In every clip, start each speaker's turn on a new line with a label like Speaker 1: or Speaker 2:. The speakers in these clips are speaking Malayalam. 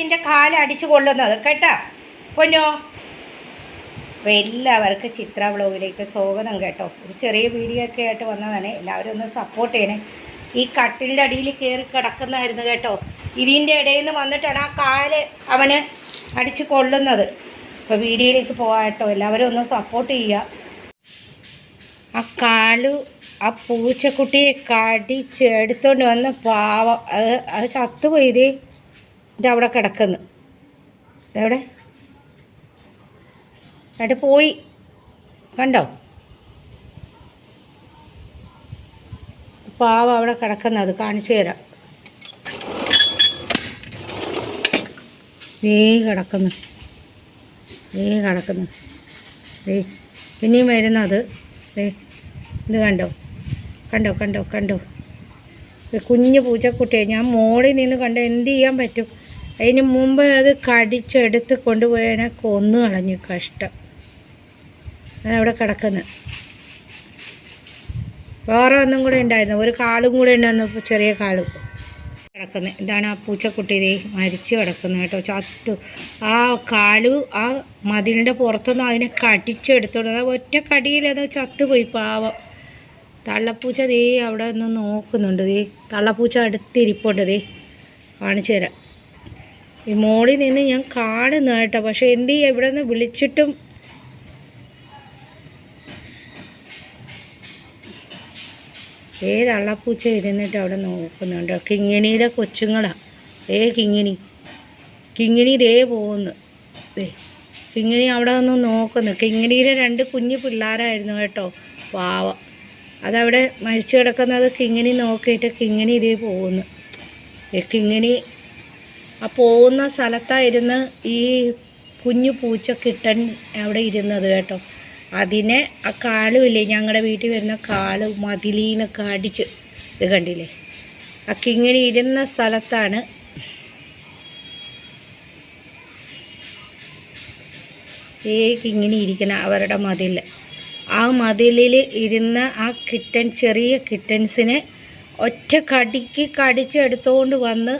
Speaker 1: നിന്റെ കാലടിച്ചു കൊള്ളുന്നത് കേട്ടാ? പൊന്നോ? അപ്പോൾ എല്ലാവർക്കും ചിത്ര വ്ളോഗിലേക്ക് സ്വാഗതം കേട്ടോ. ഒരു ചെറിയ വീഡിയോ ഒക്കെ ആയിട്ട് വന്നതാണ്. എല്ലാവരും ഒന്ന് സപ്പോർട്ട് ചെയ്യണേ. ഈ കട്ടിലിന്റെ അടിയിൽ കയറി കിടക്കുന്നതായിരുന്നു കേട്ടോ. ഇതിന്റെ ഇടയിൽ നിന്ന് വന്നിട്ടാണ് ആ കാൽ അവന് അടിച്ച് കൊള്ളുന്നത്. അപ്പോൾ വീഡിയോയിലേക്ക് പോകാം കേട്ടോ. എല്ലാവരും ഒന്ന് സപ്പോർട്ട് ചെയ്യുക. ആ കാലു ആ പൂച്ചക്കുട്ടിയെ കടിച്ച് എടുത്തോണ്ട് വന്ന് പാവം. അത് അത് ചത്തുപോയി അവിടെ കിടക്കുന്നു. എവിടെ? എന്നിട്ട് പോയി. കണ്ടോ? പാവ അവിടെ കിടക്കുന്നത് കാണിച്ചു തരാം. നീ കിടക്കുന്നു. നീ കിടക്കുന്നു. ദേ ഇനിയും വരുന്നത് ദേ ഇത് കണ്ടോ? കണ്ടോ കണ്ടോ കണ്ടോ? കുഞ്ഞു പൂച്ചക്കുട്ടിയെ. ഞാൻ മോളിൽ നിന്ന് കണ്ടോ എന്ത് ചെയ്യാൻ പറ്റും? അതിന് മുമ്പ് അത് കടിച്ചെടുത്ത് കൊണ്ടുപോയതിനെ കൊന്നു കളഞ്ഞു കഷ്ടം. അതവിടെ കിടക്കുന്നു. വേറെ ഒന്നും കൂടെ ഉണ്ടായിരുന്നു. ഒരു കാളും കൂടെ ഉണ്ടായിരുന്നു. ചെറിയ കാളും കിടക്കുന്നത് ഇതാണ് ആ പൂച്ചക്കുട്ടി ഇതേ മരിച്ചു കിടക്കുന്നത് കേട്ടോ. ചത്തു. ആ കാലു ആ മതിലിന്റെ പുറത്തുനിന്ന് അതിനെ കടിച്ചെടുത്തോണ്ട് അത് ഒറ്റ കടിയിൽ അത് ചത്തുപോയി പാവം. തള്ളപ്പൂച്ച ദേ അവിടെ നിന്ന് നോക്കുന്നുണ്ട് ദേ. തള്ളപ്പൂച്ച അടുത്തിരിപ്പുണ്ട് ദേ. കാണിച്ചു തരാം. ഈ മോളിൽ നിന്ന് ഞാൻ കാണുന്നു കേട്ടോ. പക്ഷെ എന്ത് ചെയ്യാം? ഇവിടെ നിന്ന് വിളിച്ചിട്ടും ഏതള്ളപ്പൂച്ച തള്ളപ്പൂച്ച ഇരുന്നിട്ട് അവിടെ നോക്കുന്നുണ്ട്? കിങ്ങിണിയിലെ കൊച്ചുങ്ങളാ. ഏ കിങ്ങിണി. കിങ്ങിണി ദേ പോകുന്നു ദേ കിങ്ങിണി അവിടെ ഒന്ന് നോക്കുന്നു. കിങ്ങിണിയിലെ രണ്ട് കുഞ്ഞു പിള്ളേരായിരുന്നു കേട്ടോ. പാവ. അതവിടെ മരിച്ചു കിടക്കുന്നത് കിങ്ങിണി നോക്കിയിട്ട് കിങ്ങിണി ഇതേ പോകുന്നു കിങ്ങിണി ആ പോകുന്ന സ്ഥലത്തായിരുന്നു ഈ കുഞ്ഞു പൂച്ച കിട്ടൻ അവിടെ ഇരുന്നത് കേട്ടോ. അതിനെ ആ കാലുമില്ലേ ഞങ്ങളുടെ വീട്ടിൽ വരുന്ന കാൽ മതിലീന്നൊക്കെ അടിച്ച് ഇത് കണ്ടില്ലേ? ആ കിങ്ങിണി ഇരുന്ന സ്ഥലത്താണ് ഈ കിങ്ങിണി ഇരിക്കുന്ന അവരുടെ മതിൽ. ആ മതിലിൽ ഇരുന്ന ആ കിട്ടൻ ചെറിയ കിട്ടൻസിനെ ഒറ്റ കടിക്ക് കടിച്ചെടുത്തുകൊണ്ട് വന്ന്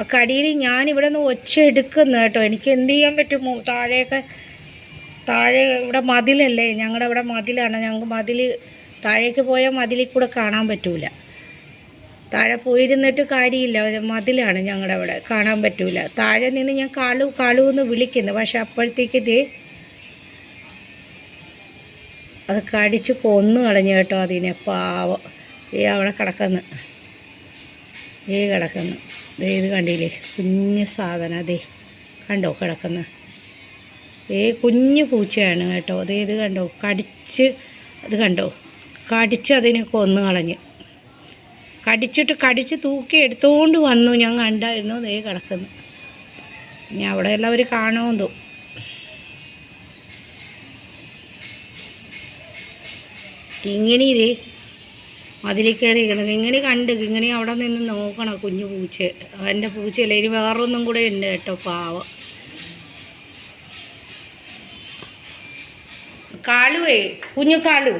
Speaker 1: ആ കടിയിൽ ഞാനിവിടെ നിന്ന് ഒച്ച എടുക്കുന്നു കേട്ടോ. എനിക്ക് എന്ത് ചെയ്യാൻ പറ്റുമോ താഴെയൊക്കെ താഴെ ഇവിടെ മതിലല്ലേ? ഞങ്ങളുടെ ഇവിടെ മതിലാണ്. ഞങ്ങൾക്ക് മതിൽ താഴേക്ക് പോയാൽ മതിലിൽ കൂടെ കാണാൻ പറ്റൂല. താഴെ പോയിരുന്നിട്ട് കാര്യമില്ല. മതിലാണ് ഞങ്ങളുടെ അവിടെ. കാണാൻ പറ്റൂല. താഴെ നിന്ന് ഞാൻ കാളു കാളു എന്ന് വിളിക്കുന്നു. പക്ഷെ അപ്പോഴത്തേക്ക് ഇത് അത് കടിച്ച് കൊന്നു കളഞ്ഞു കേട്ടോ അതിനെ. പാവം. ഈ അവിടെ കിടക്കുന്നു. ഈ കിടക്കുന്നു. ദേ ഇത് കണ്ടില്ലേ? കുഞ്ഞ് സാധനം. അതേ കണ്ടോ കിടക്കുന്ന? ഏ കുഞ്ഞു പൂച്ചയാണ് കേട്ടോ. അതേ ഇത് കണ്ടോ? കടിച്ച് അത് കണ്ടോ? കടിച്ച് അതിനെ കൊന്നു കളഞ്ഞ്. കടിച്ചിട്ട് കടിച്ച് തൂക്കി എടുത്തുകൊണ്ട് വന്നു ഞാൻ കണ്ടായിരുന്നു. ദേ കിടക്കുന്നു. ഇനി അവിടെ എല്ലാവർ തോന്നും ഇങ്ങനെ ഇതേ മതിലിൽ കയറി ഇരിക്കുന്നത് കിങ്ങിണി കണ്ട് കിങ്ങിണി അവിടെ നിന്ന് നോക്കണം കുഞ്ഞു പൂച്ച അവന്റെ പൂച്ചയല്ല? ഇനി വേറൊന്നും കൂടെ ഉണ്ട് കേട്ടോ പാവം. കാളുവേ കുഞ്ഞു കാളു.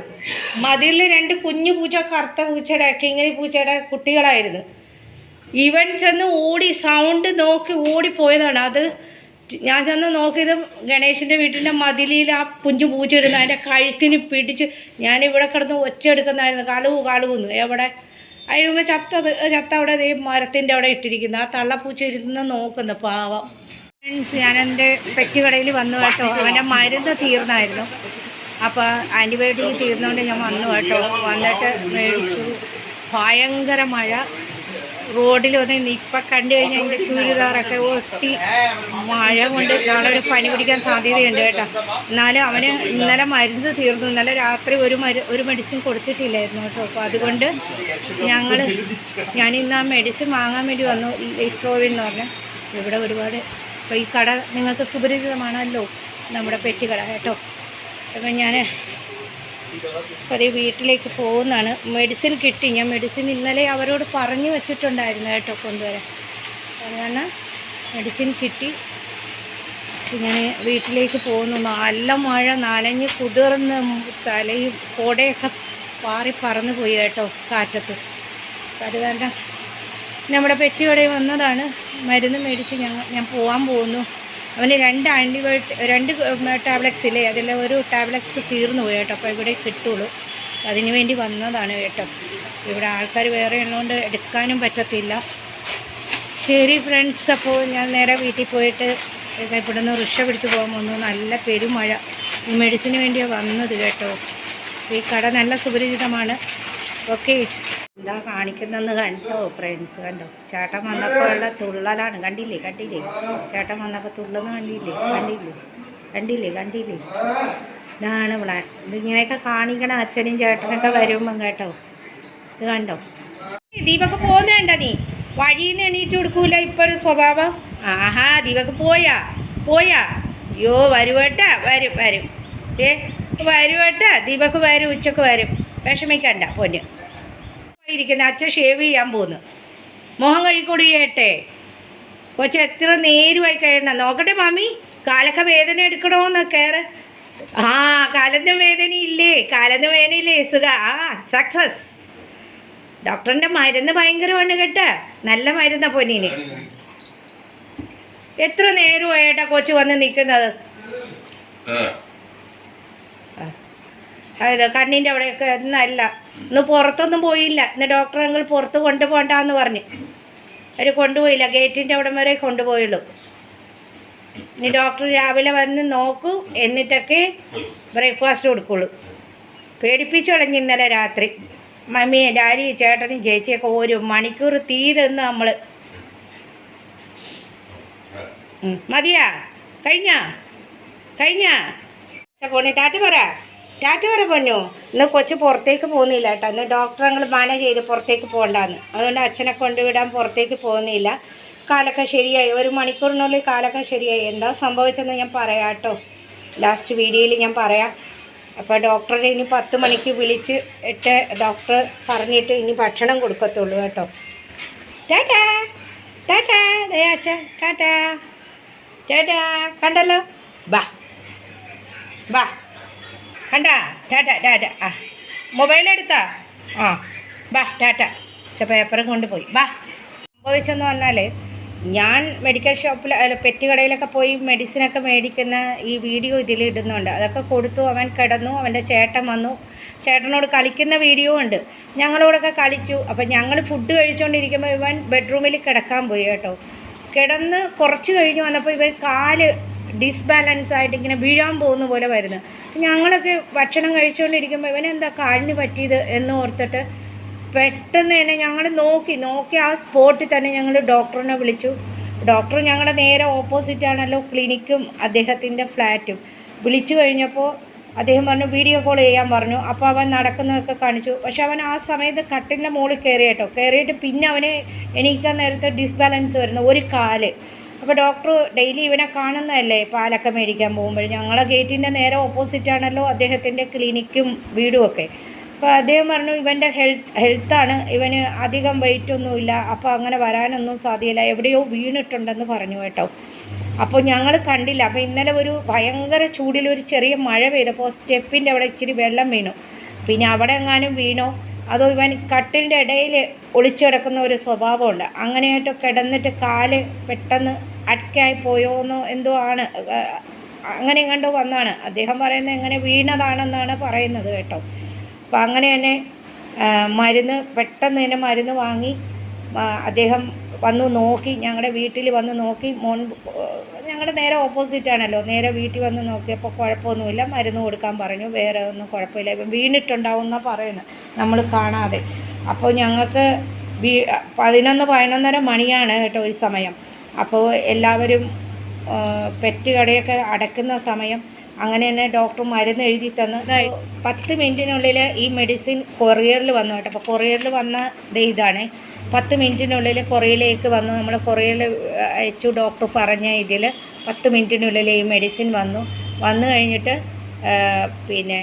Speaker 1: മതിലിൽ രണ്ട് കുഞ്ഞു പൂച്ച കറുത്ത പൂച്ചയുടെ കിങ്ങിണി പൂച്ചയുടെ കുട്ടികളായിരുന്നു. ഇവൻ ചെന്ന് ഓടി സൗണ്ട് നോക്കി ഓടിപ്പോയതാണ്. അത് ഞാൻ ചെന്ന് നോക്കിയത് ഗണേശന്റെ വീട്ടിന്റെ മതിലിൽ ആ കുഞ്ഞു പൂച്ച അതിന്റെ കഴുത്തിന് പിടിച്ച് ഞാനിവിടെ കിടന്ന് ഒച്ച എടുക്കുന്നതായിരുന്നു കളുവു എവിടെ? അതിന് ചത്തത് ചത്ത അവിടെ ഈ മരത്തിന്റെ അവിടെ ഇട്ടിരിക്കുന്നു. ആ തള്ളപ്പൂച്ച ഇരുന്ന് നോക്കുന്നു. പാവം. ഫ്രണ്ട്സ് ഞാൻ എന്റെ പെറ്റുകടയിൽ വന്നു കേട്ടോ. അവന്റെ മരുന്ന് തീർന്നായിരുന്നു. അപ്പോൾ ആന്റിബയോട്ടിക് തീർന്നുകൊണ്ട് ഞാൻ വന്നു കേട്ടോ. വന്നിട്ട് മേടിച്ചു. ഭയങ്കര മഴ. റോഡിൽ വന്ന് ഇപ്പം കണ്ടു കഴിഞ്ഞാൽ എന്റെ ചുരിദാറൊക്കെ ഒട്ടി മഴ കൊണ്ട് നാളെ പനി പിടിക്കാൻ സാധ്യതയുണ്ട് കേട്ടോ. എന്നാലും അവന് ഇന്നലെ മരുന്ന് തീർന്നു. ഇന്നലെ രാത്രി ഒരു മരു ഒരു മെഡിസിൻ കൊടുത്തിട്ടില്ലായിരുന്നു കേട്ടോ. അപ്പോൾ അതുകൊണ്ട് ഞങ്ങൾ ഞാനിന്ന് ആ മെഡിസിൻ വാങ്ങാൻ വേണ്ടി വന്നു. ഇട്രോവിൻ എന്ന് പറഞ്ഞാൽ ഇവിടെ ഒരുപാട് ഇപ്പൊ ഈ കട നിങ്ങൾക്ക് സുപരിചിതമാണല്ലോ നമ്മുടെ പെട്ടി കട കേട്ടോ. അപ്പം ഞാൻ പതിയെ വീട്ടിലേക്ക് പോകുന്നതാണ്. മെഡിസിൻ കിട്ടി. ഞാൻ മെഡിസിൻ ഇന്നലെ അവരോട് പറഞ്ഞു വെച്ചിട്ടുണ്ടായിരുന്നു കേട്ടോ കൊണ്ടുവരാൻ. അതുകൊണ്ട് മെഡിസിൻ കിട്ടി. ഞാൻ വീട്ടിലേക്ക് പോകുന്നു. നല്ല മഴ നനഞ്ഞ് കുതിർന്ന് തലയും കോടയൊക്കെ പാറി പറന്നു പോയി കേട്ടോ കാറ്റത്ത്. അത് കാരണം നമ്മുടെ പെറ്റിയോടെ വന്നതാണ്. മരുന്ന് മേടിച്ച് ഞങ്ങൾ ഞാൻ പോകാൻ പോകുന്നു. അവന് രണ്ട് ആന്റിബയോട്ടിക് രണ്ട് ടാബ്ലറ്റ്സ് ഇല്ലേ? അതിൽ ഒരു ടാബ്ലറ്റ്സ് തീർന്നു പോയി കേട്ടോ. അപ്പോൾ ഇവിടെ കിട്ടുള്ളൂ. അതിന് വേണ്ടി വന്നതാണ് കേട്ടോ. ഇവിടെ ആൾക്കാർ വേറെ ഉള്ളതുകൊണ്ട് എടുക്കാനും പറ്റത്തില്ല. ശരി ഫ്രണ്ട്സ് അപ്പോൾ ഞാൻ നേരെ വീട്ടിൽ പോയിട്ട് ഇവിടെ നിന്ന് റിക്ഷ പിടിച്ച് പോകാൻ വന്നു. നല്ല പെരുമഴ. ഈ മെഡിസിന് വേണ്ടിയാണ് വന്നത് കേട്ടോ. ഈ കട നല്ല സുപരിചിതമാണ്. ഓക്കെ. എന്താ കാണിക്കുന്നെന്ന് കണ്ടോ ഫ്രണ്ട്സ് കണ്ടോ? ചേട്ടൻ വന്നപ്പോൾ ഉള്ള തുള്ളലാണ്. കണ്ടില്ലേ കണ്ടില്ലേ? ചേട്ടൻ വന്നപ്പോൾ തുള്ളുന്ന കണ്ടില്ലേ? കണ്ടില്ലേ? കണ്ടില്ലേ കണ്ടില്ലേ? ഇതാണ് പ്ലാൻ ഇതിങ്ങനെയൊക്കെ കാണിക്കണം അച്ഛനും ചേട്ടനൊക്കെ വരുമ്പം കേട്ടോ. ഇത് കണ്ടോ? ദീപക്ക് പോകുന്നുണ്ട നീ? വഴിയിൽ നിന്ന് എണീറ്റ് കൊടുക്കൂല ഇപ്പോഴും സ്വഭാവം? ആഹാ ദീപക്ക് പോയാ പോയാ. അയ്യോ വരുവട്ട വരും വരും. ഏ വരുവട്ട ദീപക്ക് വരും ഉച്ചയ്ക്ക് വരും. വിഷമിക്കണ്ട പൊന്ന്. ഇരിക്കുന്ന അച്ഛൻ ഷേവ് ചെയ്യാൻ പോകുന്നു മോഹം കഴിക്കൊടിയേട്ടെ കൊച്ചു എത്ര നേരുമായി കഴിയണം നോക്കട്ടെ മാമി കാലൊക്കെ വേദന എടുക്കണോന്ന് കയറ്. ആ കാലത്തിന് വേദന ഇല്ലേ കാലത്തിന് വേദന ഇല്ലേ സുഖ. ആ സക്സസ് ഡോക്ടറിന്റെ മരുന്ന് ഭയങ്കരമാണ് കേട്ടാ. നല്ല മരുന്നാ പൊന്നിന്. എത്ര നേരമായിട്ടാ കൊച്ചു വന്ന് നിൽക്കുന്നത്? അതെ കണ്ണിന്റെ അവിടെയൊക്കെ ഒന്നല്ല ഇന്ന് പുറത്തൊന്നും പോയില്ല. ഇന്ന് ഡോക്ടർ ഞങ്ങൾ പുറത്ത് കൊണ്ടുപോകണ്ടെന്ന് പറഞ്ഞ്. അവർ കൊണ്ടുപോയില്ല. ഗേറ്റിന്റെ അവിടം വരെ കൊണ്ടുപോയുള്ളൂ. ഇനി ഡോക്ടർ രാവിലെ വന്ന് നോക്കൂ. എന്നിട്ടൊക്കെ ബ്രേക്ക്ഫാസ്റ്റ് കൊടുക്കുള്ളൂ. പേടിപ്പിച്ചു കളഞ്ഞ് ഇന്നലെ രാത്രി. മമ്മിയെ ഡാഡി ചേട്ടനും ചേച്ചിയൊക്കെ ഒരു മണിക്കൂർ തീ തന്ന് നമ്മൾ മതിയാ? കഴിഞ്ഞാ? കഴിഞ്ഞാ? പോണി ടാറ്റ പറ. ടാറ്റ വരെ പൊന്നു? ഇന്ന് കൊച്ചു പുറത്തേക്ക് പോകുന്നില്ല കേട്ടോ. ഇന്ന് ഡോക്ടർ ഞങ്ങൾ മാനേജ് ചെയ്ത് പുറത്തേക്ക് പോകണ്ടാന്ന്. അതുകൊണ്ട് അച്ഛനെ കൊണ്ടുവിടാൻ പുറത്തേക്ക് പോകുന്നില്ല. കാലൊക്കെ ശരിയായി. ഒരു മണിക്കൂറിനുള്ളിൽ കാലൊക്കെ ശരിയായി. എന്താ സംഭവിച്ചതെന്ന് ഞാൻ പറയാം കേട്ടോ. ലാസ്റ്റ് വീഡിയോയിൽ ഞാൻ പറയാം. അപ്പോൾ ഡോക്ടറെ ഇനി പത്ത് മണിക്ക് വിളിച്ച് ഇട്ട് ഡോക്ടർ പറഞ്ഞിട്ട് ഇനി ഭക്ഷണം കൊടുക്കത്തുള്ളൂ കേട്ടോ. ടാറ്റാ. ടാറ്റാ. ദേ അച്ഛ ടാറ്റാ. ടാറ്റാ. കണ്ടല്ലോ? ബാ. ബാ. കണ്ടാ? ടാറ്റ ടാറ്റ ആ. മൊബൈൽ എടുത്താ? ആ. ബാ ടാറ്റ പേപ്പറും കൊണ്ടുപോയി ബാ. സംഭവിച്ചെന്ന് പറഞ്ഞാൽ ഞാൻ മെഡിക്കൽ ഷോപ്പിൽ പെറ്റ് കടയിലൊക്കെ പോയി മെഡിസിനൊക്കെ മേടിക്കുന്ന ഈ വീഡിയോ ഇതിൽ ഇടുന്നുണ്ട്. അതൊക്കെ കൊടുത്തു അവൻ കിടന്നു അവന്റെ ചേട്ടൻ വന്നു. ചേട്ടനോട് കളിക്കുന്ന വീഡിയോ ഉണ്ട്. ഞങ്ങളോടൊക്കെ കളിച്ചു. അപ്പം ഞങ്ങൾ ഫുഡ് കഴിച്ചുകൊണ്ടിരിക്കുമ്പോൾ ഇവൻ ബെഡ്റൂമിൽ കിടക്കാൻ പോയി കേട്ടോ. കിടന്ന് കുറച്ച് കഴിഞ്ഞ് വന്നപ്പോൾ ഇവൻ കാൽ ഡിസ്ബാലൻസ് ആയിട്ട് ഇങ്ങനെ വീഴാൻ പോകുന്ന പോലെ വരുന്നു. ഞങ്ങളൊക്കെ ഭക്ഷണം കഴിച്ചുകൊണ്ടിരിക്കുമ്പോൾ ഇവനെന്താ കാലിന് പറ്റിയത് എന്ന് ഓർത്തിട്ട് പെട്ടെന്ന് തന്നെ ഞങ്ങൾ നോക്കി നോക്കി ആ സ്പോട്ടിൽ തന്നെ ഞങ്ങൾ ഡോക്ടറിനെ വിളിച്ചു. ഡോക്ടർ ഞങ്ങളുടെ നേരെ ഓപ്പോസിറ്റ് ആണല്ലോ ക്ലിനിക്കും അദ്ദേഹത്തിന്റെ ഫ്ലാറ്റും വിളിച്ചു കഴിഞ്ഞപ്പോൾ അദ്ദേഹം പറഞ്ഞു വീഡിയോ കോൾ ചെയ്യാൻ പറഞ്ഞു. അപ്പോൾ അവൻ നടക്കുന്നതൊക്കെ കാണിച്ചു. പക്ഷെ അവൻ ആ സമയത്ത് കട്ടിലിന്റെ മുകളിൽ കയറി കേട്ടോ കയറിയിട്ട് പിന്നെ അവന് എണീക്കാൻ നേരത്തെ ഡിസ്ബാലൻസ് വരുന്നു ഒരു കാൽ. അപ്പോൾ ഡോക്ടർ ഡെയിലി ഇവനെ കാണുന്നതല്ലേ? പാലൊക്കെ മേടിക്കാൻ പോകുമ്പോൾ ഞങ്ങളെ ഗേറ്റിന്റെ നേരെ ഓപ്പോസിറ്റ് ആണല്ലോ അദ്ദേഹത്തിന്റെ ക്ലിനിക്കും വീടും ഒക്കെ അപ്പോൾ അദ്ദേഹം പറഞ്ഞു ഇവന്റെ ഹെൽത്ത് ഹെൽത്താണ് ഇവന് അധികം വെയിറ്റൊന്നുമില്ല അപ്പോൾ അങ്ങനെ വരാനൊന്നും സാധ്യമില്ല എവിടെയോ വീണിട്ടുണ്ടെന്ന് പറഞ്ഞു കേട്ടോ. അപ്പോൾ ഞങ്ങൾ കണ്ടില്ല. അപ്പോൾ ഇന്നലെ ഒരു ഭയങ്കര ചൂടിൽ ഒരു ചെറിയ മഴ പെയ്തപ്പോൾ സ്റ്റെപ്പിന്റെ അവിടെ ഇച്ചിരി വെള്ളം വീണു. പിന്നെ അവിടെ എങ്ങാനും വീണോ? അതോ ഇവൻ കട്ടിലിന്റെ ഇടയിൽ ഒളിച്ചു കിടക്കുന്ന ഒരു സ്വഭാവമുണ്ട്. അങ്ങനെയായിട്ട് കിടന്നിട്ട് കാൽ പെട്ടെന്ന് അടക്കായി പോയോ എന്നോ എന്തോ ആണ്. അങ്ങനെ കണ്ടു വന്നാണ്. അദ്ദേഹം പറയുന്നത് എങ്ങനെ വീണതാണെന്നാണ് പറയുന്നത് കേട്ടോ. അപ്പം അങ്ങനെ തന്നെ മരുന്ന് പെട്ടെന്ന് തന്നെ മരുന്ന് വാങ്ങി അദ്ദേഹം വന്നു നോക്കി ഞങ്ങളുടെ വീട്ടിൽ വന്ന് നോക്കി മോൻ ഞങ്ങളുടെ നേരെ ഓപ്പോസിറ്റ് ആണല്ലോ. നേരെ വീട്ടിൽ വന്ന് നോക്കിയപ്പോൾ കുഴപ്പമൊന്നുമില്ല. മരുന്ന് കൊടുക്കാൻ പറഞ്ഞു. വേറെ ഒന്നും കുഴപ്പമില്ല. ഇപ്പം വീണിട്ടുണ്ടാവും പറയുന്നത് നമ്മൾ കാണാതെ. അപ്പോൾ ഞങ്ങൾക്ക് വീ പതിനൊന്ന് പതിനൊന്നര മണിയാണ് കേട്ടോ ഈ സമയം. അപ്പോൾ എല്ലാവരും പെറ്റ് കടയൊക്കെ അടയ്ക്കുന്ന സമയം. അങ്ങനെ തന്നെ ഡോക്ടർ മരുന്ന് എഴുതി തന്നു. പത്ത് മിനിറ്റിനുള്ളിൽ ഈ മെഡിസിൻ കൊറിയറിൽ വന്നു കേട്ടോ. അപ്പോൾ കൊറിയറിൽ വന്ന ഇതാണ്. പത്ത് മിനിറ്റിനുള്ളിൽ കുറയിലേക്ക് വന്നു. നമ്മൾ കുറയിൽ അയച്ചു ഡോക്ടർ പറഞ്ഞ ഇതിൽ പത്ത് മിനിറ്റിനുള്ളിൽ ഈ മെഡിസിൻ വന്നു. വന്നു കഴിഞ്ഞിട്ട് പിന്നെ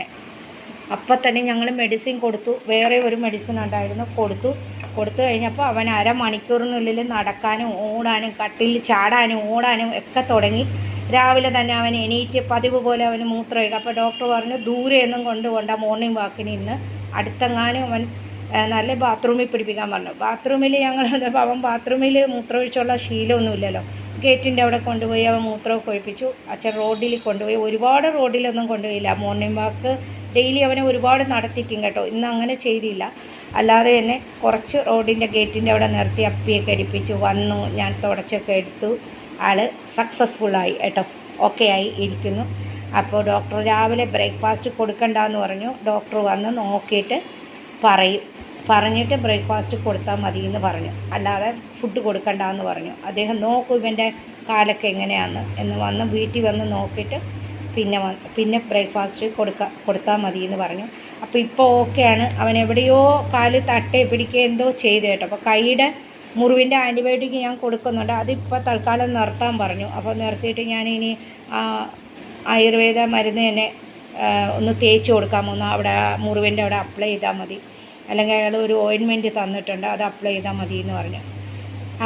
Speaker 1: അപ്പം തന്നെ ഞങ്ങൾ മെഡിസിൻ കൊടുത്തു. വേറെ ഒരു മെഡിസിൻ ഉണ്ടായിരുന്നു കൊടുത്തു. കൊടുത്തു കഴിഞ്ഞപ്പോൾ അവൻ അരമണിക്കൂറിനുള്ളിൽ നടക്കാനും ഓടാനും കട്ടിൽ ചാടാനും ഓടാനും ഒക്കെ തുടങ്ങി. രാവിലെ തന്നെ അവൻ എണീറ്റ് പതിവ് പോലെ അവന് മൂത്രമൊഴിക്കുക അപ്പോൾ ഡോക്ടർ പറഞ്ഞു ദൂരെയൊന്നും കൊണ്ടുപോകണ്ട മോർണിംഗ് വാക്കിന് ഇന്ന്. അടുത്തെങ്ങാനും അവൻ നല്ല ബാത്റൂമിൽ പിടിപ്പിക്കാൻ പറഞ്ഞു. ബാത്റൂമിൽ ഞങ്ങൾ അവൻ ബാത്റൂമിൽ മൂത്രമൊഴിച്ചുള്ള ശീലമൊന്നുമില്ലല്ലോ. ഗേറ്റിന്റെ അവിടെ കൊണ്ടുപോയി അവൻ മൂത്രമൊക്കെ ഒഴിപ്പിച്ചു. അച്ഛൻ റോഡിൽ കൊണ്ടുപോയി. ഒരുപാട് റോഡിലൊന്നും കൊണ്ടുപോയില്ല. മോർണിംഗ് വാക്ക് ഡെയിലി അവനെ ഒരുപാട് നടത്തിക്കും കേട്ടോ. ഇന്ന് അങ്ങനെ ചെയ്തില്ല. അല്ലാതെ തന്നെ കുറച്ച് റോഡിന്റെ ഗേറ്റിന്റെ അവിടെ നിർത്തി അപ്പിയൊക്കെ അടിപ്പിച്ചു വന്നു ഞാൻ തുടച്ചൊക്കെ എടുത്തു. ആൾ സക്സസ്ഫുള്ളായി കേട്ടോ. ഓക്കെ ആയി ഇരിക്കുന്നു. അപ്പോൾ ഡോക്ടർ രാവിലെ ബ്രേക്ക്ഫാസ്റ്റ് കൊടുക്കണ്ടെന്ന് പറഞ്ഞു. ഡോക്ടർ വന്ന് നോക്കിയിട്ട് പറയും. പറഞ്ഞിട്ട് ബ്രേക്ക്ഫാസ്റ്റ് കൊടുത്താൽ മതി എന്ന് പറഞ്ഞു. അല്ലാതെ ഫുഡ് കൊടുക്കണ്ട എന്ന് പറഞ്ഞു. അദ്ദേഹം നോക്കും ഇവന്റെ കാലൊക്കെ എങ്ങനെയാണെന്ന് എന്ന് വന്ന് വീട്ടിൽ വന്ന് നോക്കിയിട്ട് പിന്നെ പിന്നെ ബ്രേക്ക്ഫാസ്റ്റ് കൊടുക്ക കൊടുത്താൽ മതി എന്ന് പറഞ്ഞു. അപ്പോൾ ഇപ്പോൾ ഓക്കെയാണ്. അവൻ എവിടെയോ കാൽ തട്ടേ പിടിക്കുകയോ എന്തോ ചെയ്തു കേട്ടോ. അപ്പോൾ കൈയുടെ മുറിവിന്റെ ആന്റിബയോട്ടിക് ഞാൻ കൊടുക്കുന്നുണ്ട്. അതിപ്പോൾ തൽക്കാലം നിർത്താൻ പറഞ്ഞു. അപ്പോൾ നിർത്തിയിട്ട് ഞാനിനി ആയുർവേദ മരുന്ന് തന്നെ ഒന്ന് തേച്ച് കൊടുക്കാമോ ഒന്ന് അവിടെ മുറിവിന്റെ അവിടെ അപ്ലൈ ചെയ്താൽ മതി. അല്ലെങ്കിൽ അയാൾ ഒരു ഓയിൻമെന്റ് തന്നിട്ടുണ്ട് അത് അപ്ലൈ ചെയ്താൽ മതി എന്ന് പറഞ്ഞു.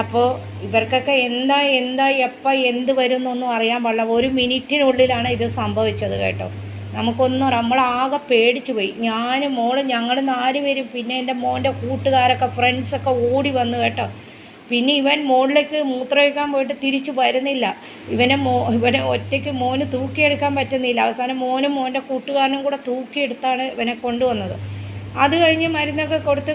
Speaker 1: അപ്പോൾ ഇവർക്കൊക്കെ എന്താ എന്താ എപ്പോൾ എന്ത് വരും എന്നൊന്നും അറിയാൻ പാടില്ല. ഒരു മിനിറ്റിനുള്ളിലാണ് ഇത് സംഭവിച്ചത് കേട്ടോ. നമുക്കൊന്നും നമ്മളാകെ പേടിച്ചു പോയി ഞാനും മോളും ഞങ്ങൾ നാല് പേരും പിന്നെ എന്റെ മോന്റെ കൂട്ടുകാരൊക്കെ ഫ്രണ്ട്സൊക്കെ ഓടി വന്നു കേട്ടോ. പിന്നെ ഇവൻ മുകളിലേക്ക് മൂത്രമൊഴിക്കാൻ പോയിട്ട് തിരിച്ചു വരുന്നില്ല. ഇവനെ മോ ഇവനെ ഒറ്റയ്ക്ക് മോന് തൂക്കിയെടുക്കാൻ പറ്റുന്നില്ല. അവസാനം മോനും മോന്റെ കൂട്ടുകാരനും കൂടെ തൂക്കിയെടുത്താണ് ഇവനെ കൊണ്ടുവന്നത്. അത് കഴിഞ്ഞ് മരുന്നൊക്കെ കൊടുത്ത്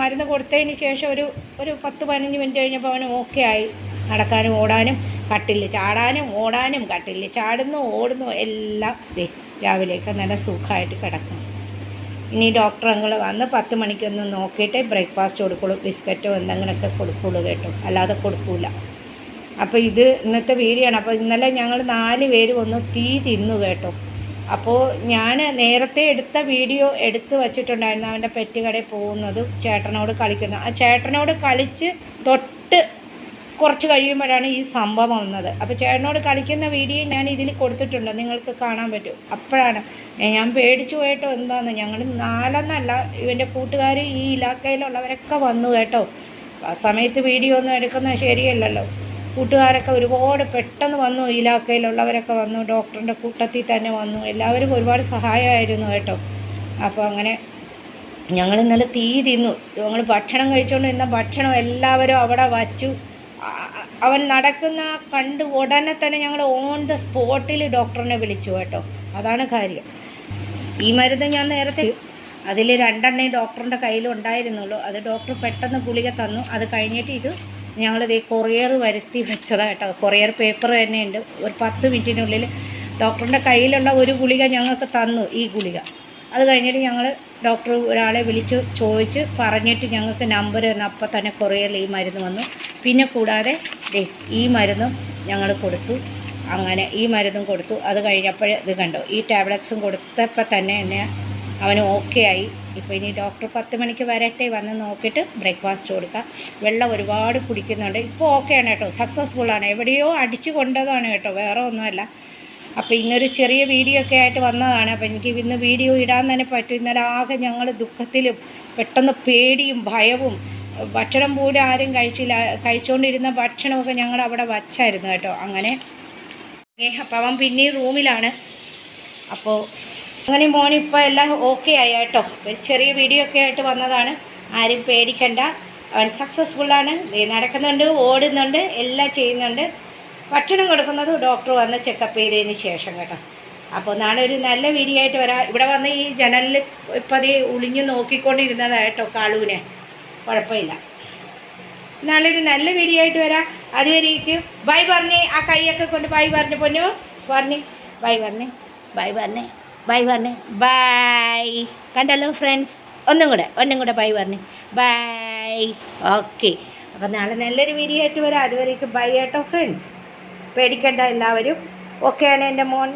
Speaker 1: മരുന്ന് കൊടുത്തതിന് ശേഷം ഒരു ഒരു പത്ത് പതിനഞ്ച് മിനിറ്റ് കഴിഞ്ഞപ്പോൾ അവന് ഓക്കെ ആയി. നടക്കാനും ഓടാനും കട്ടിൽ. ചാടാനും ഓടാനും കട്ടിൽ. ചാടുന്നു ഓടുന്നു എല്ലാം ഇതേ രാവിലെയൊക്കെ നല്ല സുഖമായിട്ട് കിടക്കും ഇനി ഡോക്ടർ അങ്ങൾ വന്ന് പത്ത് മണിക്കൊന്ന് നോക്കിയിട്ട് ബ്രേക്ക്ഫാസ്റ്റ് കൊടുക്കുള്ളൂ ബിസ്ക്കറ്റോ എന്തെങ്കിലുമൊക്കെ കൊടുക്കുള്ളൂ കേട്ടോ. അല്ലാതെ കൊടുക്കില്ല അപ്പോൾ ഇത് ഇന്നത്തെ വീഡിയോ ആണ്. അപ്പോൾ ഇന്നലെ ഞങ്ങൾ നാല് പേര് ഒന്ന് തീ തിന്നു കേട്ടോ. അപ്പോൾ ഞാൻ നേരത്തെ എടുത്ത വീഡിയോ എടുത്ത് വച്ചിട്ടുണ്ടായിരുന്നു അവന്റെ പെറ്റ് കടയിൽ പോകുന്നതും ചേട്ടനോട് കളിക്കുന്നത് ആ ചേട്ടനോട് കളിച്ച് തൊട്ട് കുറച്ച് കഴിയുമ്പോഴാണ് ഈ സംഭവം വന്നത്. അപ്പോൾ ചേട്ടനോട് കളിക്കുന്ന വീഡിയോ ഞാൻ ഇതിൽ കൊടുത്തിട്ടുണ്ട്. നിങ്ങൾക്ക് കാണാൻ പറ്റും. അപ്പോഴാണ്. ഞാൻ പേടിച്ചു പോയിട്ടോ എന്താന്ന്? ഞങ്ങൾ നാലെന്നല്ല ഇവന്റെ കൂട്ടുകാർ ഈ ഇലാക്കയിലുള്ളവരൊക്കെ വന്നു കേട്ടോ. ആ സമയത്ത് വീഡിയോ ഒന്നും എടുക്കുന്നത് ശരിയല്ലല്ലോ. കൂട്ടുകാരൊക്കെ ഒരുപാട് പെട്ടെന്ന് വന്നു ഇലാക്കയിലുള്ളവരൊക്കെ വന്നു ഡോക്ടറിന്റെ കൂട്ടത്തിൽ തന്നെ വന്നു. എല്ലാവരും ഒരുപാട് സഹായമായിരുന്നു കേട്ടോ. അപ്പോൾ അങ്ങനെ ഞങ്ങൾ ഇന്നലെ തീ തിന്നു. ഞങ്ങൾ ഭക്ഷണം കഴിച്ചുകൊണ്ട് നിന്ന ഭക്ഷണം എല്ലാവരും അവിടെ വച്ചു. അവൻ നടക്കുന്ന കണ്ട് ഉടനെ തന്നെ ഞങ്ങൾ ഓൺ ദ സ്പോട്ടിൽ ഡോക്ടറിനെ വിളിച്ചു കേട്ടോ. അതാണ് കാര്യം. ഈ മരുന്ന് ഞാൻ നേരത്തെ അതിൽ രണ്ടെണ്ണേ ഡോക്ടറിന്റെ കയ്യിലുണ്ടായിരുന്നുള്ളൂ. അത് ഡോക്ടർ പെട്ടെന്ന് ഗുളിക തന്നു. അത് കഴിഞ്ഞിട്ട് ഇത് ഞങ്ങളിത് കൊറിയർ വരുത്തി വെച്ചതാണ് കേട്ടോ. കൊറിയർ പേപ്പർ തന്നെയുണ്ട്. ഒരു പത്ത് മിനിറ്റിനുള്ളിൽ ഡോക്ടറിന്റെ കയ്യിലുള്ള ഒരു ഗുളിക ഞങ്ങൾക്ക് തന്നു ഈ ഗുളിക. അത് കഴിഞ്ഞിട്ട് ഞങ്ങൾ ഡോക്ടർ ഒരാളെ വിളിച്ച് ചോദിച്ച് പറഞ്ഞിട്ട് ഞങ്ങൾക്ക് നമ്പർ തന്നു. അപ്പം തന്നെ കൊറിയറിൽ ഈ മരുന്ന് വന്നു. പിന്നെ കൂടാതെ ഈ മരുന്നും ഞങ്ങൾ കൊടുത്തു. അങ്ങനെ ഈ മരുന്നും കൊടുത്തു. അത് കഴിഞ്ഞപ്പോൾ ഇത് കണ്ടോ? ഈ ടാബ്ലറ്റ്സും കൊടുത്തപ്പോൾ തന്നെ എന്നെ അവന് ഓക്കെ ആയി. ഇപ്പോൾ ഇനി ഡോക്ടർ പത്ത് മണിക്ക് വരട്ടെ വന്ന് നോക്കിയിട്ട് ബ്രേക്ക്ഫാസ്റ്റ് കൊടുക്കാം. വെള്ളം ഒരുപാട് കുടിക്കുന്നുണ്ട്. ഇപ്പോൾ ഓക്കെയാണ് കേട്ടോ. സക്സസ്ഫുള്ളാണ് എവിടെയോ അടിച്ചു കൊണ്ടതാണ് കേട്ടോ. വേറെ ഒന്നുമല്ല. അപ്പോൾ ഇന്നൊരു ചെറിയ വീഡിയോ ഒക്കെ ആയിട്ട് വന്നതാണ്. അപ്പോൾ എനിക്ക് ഇന്ന് വീഡിയോ ഇടാൻ തന്നെ പറ്റും. ഇന്നലെ ആകെ ഞങ്ങൾ ദുഃഖത്തിലും പെട്ടെന്ന് പേടിയും ഭയവും ഭക്ഷണം പോലും ആരും കഴിച്ചില്ല കഴിച്ചുകൊണ്ടിരുന്ന ഭക്ഷണമൊക്കെ ഞങ്ങൾ അവിടെ വച്ചായിരുന്നു കേട്ടോ. അങ്ങനെ അപ്പം അവൻ പിന്നെയും റൂമിലാണ് അപ്പോൾ അങ്ങനെ മോൻ ഇപ്പോൾ എല്ലാം ഓക്കെ ആയി കേട്ടോ. ഒരു ചെറിയ വീഡിയോ ഒക്കെ ആയിട്ട് വന്നതാണ്. ആരും പേടിക്കണ്ട. അവൻ സക്സസ്ഫുള്ളാണ് നടക്കുന്നുണ്ട് ഓടുന്നുണ്ട് എല്ലാം ചെയ്യുന്നുണ്ട്. ഭക്ഷണം കൊടുക്കുന്നത് ഡോക്ടർ വന്ന് ചെക്കപ്പ് ചെയ്തതിന് ശേഷം കേട്ടോ. അപ്പോൾ നാളെ ഒരു നല്ല വീഡിയോ ആയിട്ട് വരാം. ഇവിടെ വന്ന് ഈ ജനലിൽ ഇപ്പോൾ അത് ഒളിഞ്ഞു നോക്കിക്കൊണ്ടിരുന്നതായിട്ടോ കാളുവിനെ കുഴപ്പമില്ല. നാളെ നല്ല വീഡിയോ ആയിട്ട് വരാം. അതുവരേക്കും. ബൈ പറഞ്ഞേ. ആ കൈയൊക്കെ കൊണ്ട് ബൈ പറഞ്ഞു പൊന്നു? പറഞ്ഞേ. ബൈ പറഞ്ഞേ. ബൈ പറഞ്ഞേ. ബൈ പറഞ്ഞേ ബൈ കണ്ടല്ലോ ഫ്രണ്ട്സ് ഒന്നും കൂടെ ഒന്നും കൂടെ ബൈ പറഞ്ഞേ ബൈ ഓക്കെ അപ്പം നാളെ നല്ലൊരു വീഡിയോ ആയിട്ട് വരാം. അതുവരേക്കും ബൈ ആട്ടോ ഫ്രണ്ട്സ് പേടിക്കേണ്ട എല്ലാവരും. ഓക്കെയാണ് എന്റെ മോൻ.